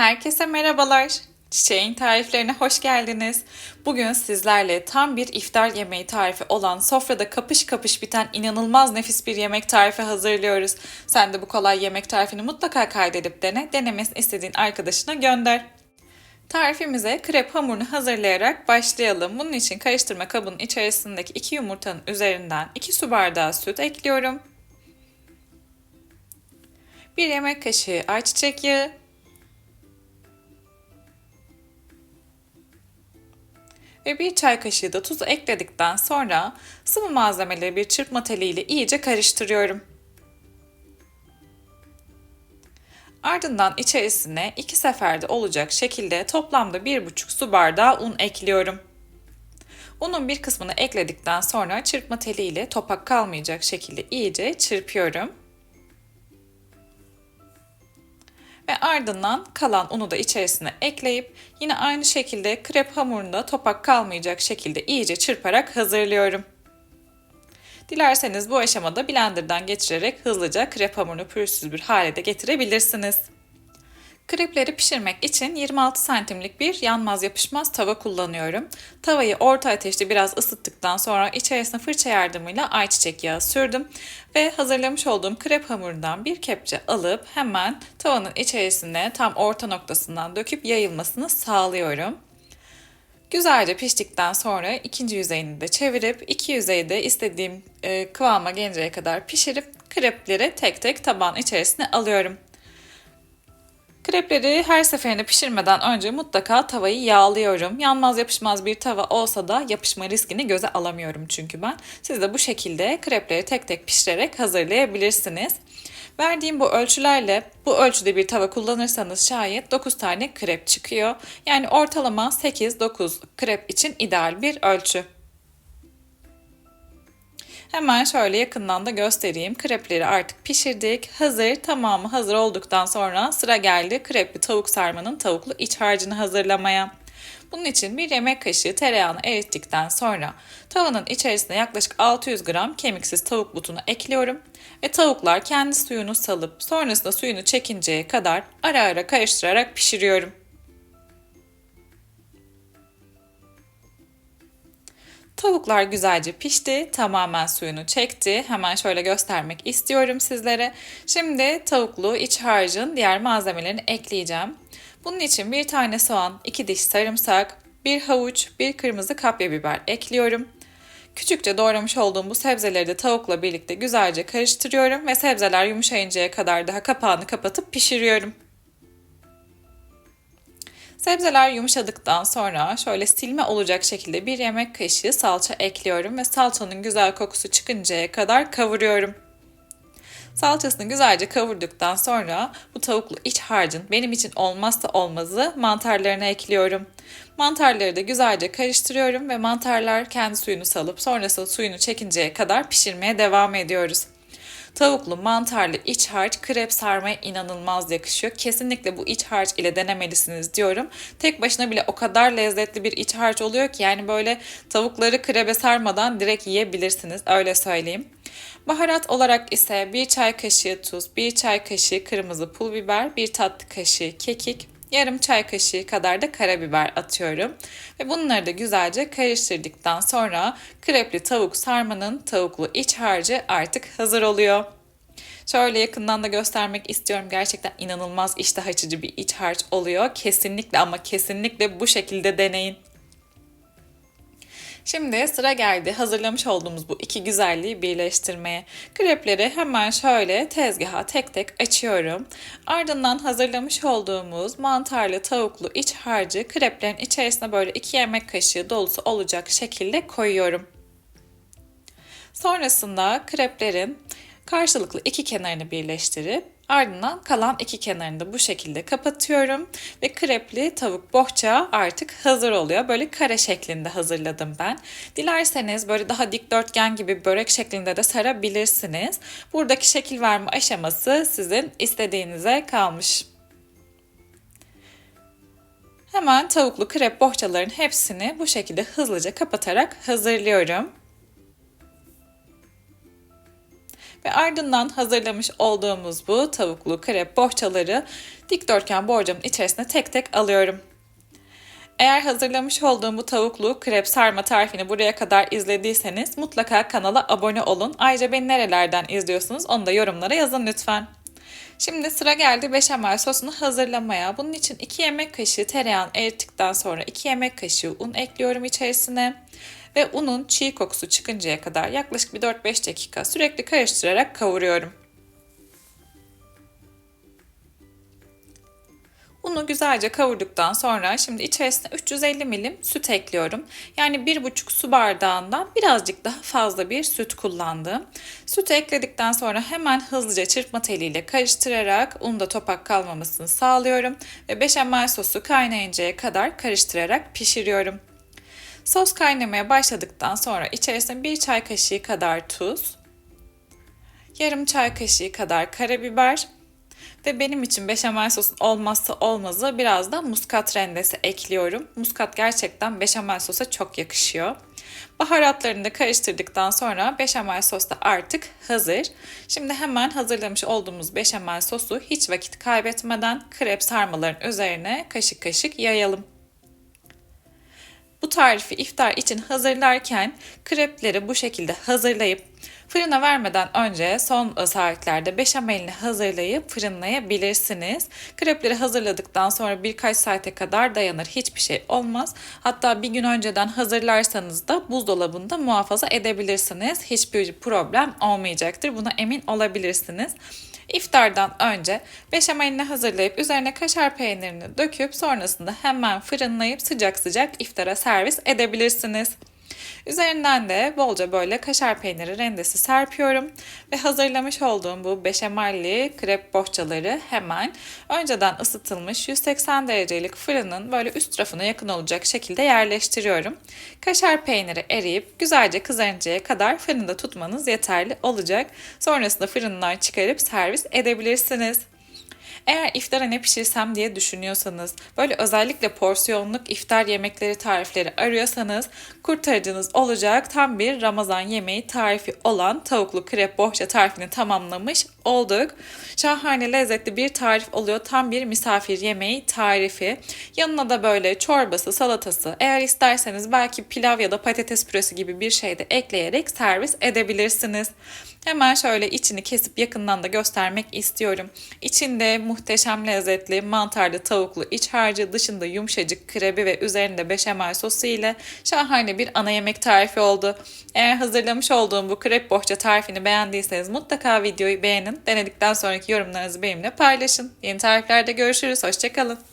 Herkese merhabalar. Çiçeğin tariflerine hoş geldiniz. Bugün sizlerle tam bir iftar yemeği tarifi olan sofrada kapış kapış biten inanılmaz nefis bir yemek tarifi hazırlıyoruz. Sen de bu kolay yemek tarifini mutlaka kaydedip dene, denemesini istediğin arkadaşına gönder. Tarifimize krep hamurunu hazırlayarak başlayalım. Bunun için karıştırma kabının içerisindeki 2 yumurtanın üzerinden 2 su bardağı süt ekliyorum. 1 yemek kaşığı ayçiçek yağı, ve bir çay kaşığı da tuzu ekledikten sonra sıvı malzemeleri bir çırpma teliyle iyice karıştırıyorum. Ardından içerisine iki seferde olacak şekilde toplamda 1,5 su bardağı un ekliyorum. Unun bir kısmını ekledikten sonra çırpma teliyle topak kalmayacak şekilde iyice çırpıyorum. Ve ardından kalan unu da içerisine ekleyip yine aynı şekilde krep hamurunda topak kalmayacak şekilde iyice çırparak hazırlıyorum. Dilerseniz bu aşamada blenderdan geçirerek hızlıca krep hamurunu pürüzsüz bir hale de getirebilirsiniz. Krepleri pişirmek için 26 santimlik bir yanmaz yapışmaz tava kullanıyorum. Tavayı orta ateşte biraz ısıttıktan sonra içerisine fırça yardımıyla ayçiçek yağı sürdüm ve hazırlamış olduğum krep hamurundan bir kepçe alıp hemen tavanın içerisine tam orta noktasından döküp yayılmasını sağlıyorum. Güzelce piştikten sonra ikinci yüzeyini de çevirip iki yüzeyi de istediğim e, kıvama gelinceye kadar pişirip krepleri tek tek tabağın içerisine alıyorum. Krepleri her seferinde pişirmeden önce mutlaka tavayı yağlıyorum. Yanmaz yapışmaz bir tava olsa da yapışma riskini göze alamıyorum çünkü ben. Siz de bu şekilde krepleri tek tek pişirerek hazırlayabilirsiniz. Verdiğim bu ölçülerle bu ölçüde bir tava kullanırsanız şayet 9 tane krep çıkıyor. Yani ortalama 8-9 krep için ideal bir ölçü. Hemen şöyle yakından da göstereyim. Krepleri artık pişirdik. Hazır, tamamı hazır olduktan sonra sıra geldi krepli tavuk sarmanın tavuklu iç harcını hazırlamaya. Bunun için bir yemek kaşığı tereyağını erittikten sonra tavanın içerisine yaklaşık 600 gram kemiksiz tavuk butunu ekliyorum ve tavuklar kendi suyunu salıp sonrasında suyunu çekinceye kadar ara ara karıştırarak pişiriyorum. Tavuklar güzelce pişti, tamamen suyunu çekti. Hemen şöyle göstermek istiyorum sizlere. Şimdi tavuklu iç harcın diğer malzemelerini ekleyeceğim. Bunun için bir tane soğan, iki diş sarımsak, bir havuç, bir kırmızı kapya biber ekliyorum. Küçükçe doğramış olduğum bu sebzeleri de tavukla birlikte güzelce karıştırıyorum ve sebzeler yumuşayıncaya kadar daha kapağını kapatıp pişiriyorum. Sebzeler yumuşadıktan sonra şöyle silme olacak şekilde bir yemek kaşığı salça ekliyorum ve salçanın güzel kokusu çıkıncaya kadar kavuruyorum. Salçasını güzelce kavurduktan sonra bu tavuklu iç harcın benim için olmazsa olmazı mantarlarına ekliyorum. Mantarları da güzelce karıştırıyorum ve mantarlar kendi suyunu salıp sonrasında suyunu çekinceye kadar pişirmeye devam ediyoruz. Tavuklu mantarlı iç harç krep sarmaya inanılmaz yakışıyor. Kesinlikle bu iç harç ile denemelisiniz diyorum. Tek başına bile o kadar lezzetli bir iç harç oluyor ki yani böyle tavukları krebe sarmadan direkt yiyebilirsiniz öyle söyleyeyim. Baharat olarak ise bir çay kaşığı tuz, bir çay kaşığı kırmızı pul biber, bir tatlı kaşığı kekik, yarım çay kaşığı kadar da karabiber atıyorum. Ve bunları da güzelce karıştırdıktan sonra krepli tavuk sarmanın tavuklu iç harcı artık hazır oluyor. Şöyle yakından da göstermek istiyorum. Gerçekten inanılmaz iştah açıcı bir iç harç oluyor. Kesinlikle ama kesinlikle bu şekilde deneyin. Şimdi sıra geldi hazırlamış olduğumuz bu iki güzelliği birleştirmeye. Krepleri hemen şöyle tezgaha tek tek açıyorum. Ardından hazırlamış olduğumuz mantarlı tavuklu iç harcı kreplerin içerisine böyle iki yemek kaşığı dolusu olacak şekilde koyuyorum. Sonrasında kreplerin karşılıklı iki kenarını birleştirip Ardından kalan iki kenarını da bu şekilde kapatıyorum ve krepli tavuk bohça artık hazır oluyor. Böyle kare şeklinde hazırladım ben. Dilerseniz böyle daha dikdörtgen gibi börek şeklinde de sarabilirsiniz. Buradaki şekil verme aşaması sizin istediğinize kalmış. Hemen tavuklu krep bohçaların hepsini bu şekilde hızlıca kapatarak hazırlıyorum. Ve ardından hazırlamış olduğumuz bu tavuklu krep bohçaları dikdörtgen borcamın içerisine tek tek alıyorum. Eğer hazırlamış olduğum bu tavuklu krep sarma tarifini buraya kadar izlediyseniz mutlaka kanala abone olun. Ayrıca beni nerelerden izliyorsunuz onu da yorumlara yazın lütfen. Şimdi sıra geldi beşamel sosunu hazırlamaya. Bunun için 2 yemek kaşığı tereyağını erittikten sonra 2 yemek kaşığı un ekliyorum içerisine. Ve unun çiğ kokusu çıkıncaya kadar yaklaşık bir 4-5 dakika sürekli karıştırarak kavuruyorum. Unu güzelce kavurduktan sonra şimdi içerisine 350 milim süt ekliyorum. Yani 1,5 su bardağından birazcık daha fazla bir süt kullandım. Sütü ekledikten sonra hemen hızlıca çırpma teliyle karıştırarak unda topak kalmamasını sağlıyorum. Ve beşamel sosu kaynayıncaya kadar karıştırarak pişiriyorum. Sos kaynamaya başladıktan sonra içerisine 1 çay kaşığı kadar tuz, yarım çay kaşığı kadar karabiber, ve benim için beşamel sosun olmazsa olmazı biraz da muskat rendesi ekliyorum. Muskat gerçekten beşamel sosa çok yakışıyor. Baharatlarını da karıştırdıktan sonra beşamel sos da artık hazır. Şimdi hemen hazırlamış olduğumuz beşamel sosu hiç vakit kaybetmeden krep sarmaların üzerine kaşık kaşık yayalım. Tarifi iftar için hazırlarken krepleri bu şekilde hazırlayıp Fırına vermeden önce son saatlerde beşamelini hazırlayıp fırınlayabilirsiniz. Krepleri hazırladıktan sonra birkaç saate kadar dayanır. Hiçbir şey olmaz. Hatta bir gün önceden hazırlarsanız da buzdolabında muhafaza edebilirsiniz. Hiçbir problem olmayacaktır. Buna emin olabilirsiniz. İftardan önce beşamelini hazırlayıp üzerine kaşar peynirini döküp sonrasında hemen fırınlayıp sıcak sıcak iftara servis edebilirsiniz. Üzerinden de bolca böyle kaşar peyniri rendesi serpiyorum ve hazırlamış olduğum bu beşamelli krep bohçaları hemen önceden ısıtılmış 180 derecelik fırının böyle üst rafına yakın olacak şekilde yerleştiriyorum. Kaşar peyniri eriyip güzelce kızarıncaya kadar fırında tutmanız yeterli olacak. Sonrasında fırından çıkarıp servis edebilirsiniz. Eğer iftara ne pişirsem diye düşünüyorsanız, böyle özellikle porsiyonluk iftar yemekleri tarifleri arıyorsanız kurtarıcınız olacak tam bir Ramazan yemeği tarifi olan tavuklu krep bohça tarifini tamamlamış olduk. Şahane lezzetli bir tarif oluyor. Tam bir misafir yemeği tarifi. Yanına da böyle çorbası, salatası, eğer isterseniz belki pilav ya da patates püresi gibi bir şey de ekleyerek servis edebilirsiniz. Hemen şöyle içini kesip yakından da göstermek istiyorum. İçinde muhteşem lezzetli mantarlı tavuklu iç harcı, dışında yumuşacık krebi ve üzerinde beşamel sosu ile şahane bir ana yemek tarifi oldu. Eğer hazırlamış olduğum bu krep bohça tarifini beğendiyseniz mutlaka videoyu beğenin. Denedikten sonraki yorumlarınızı benimle paylaşın. Yeni tariflerde görüşürüz. Hoşçakalın.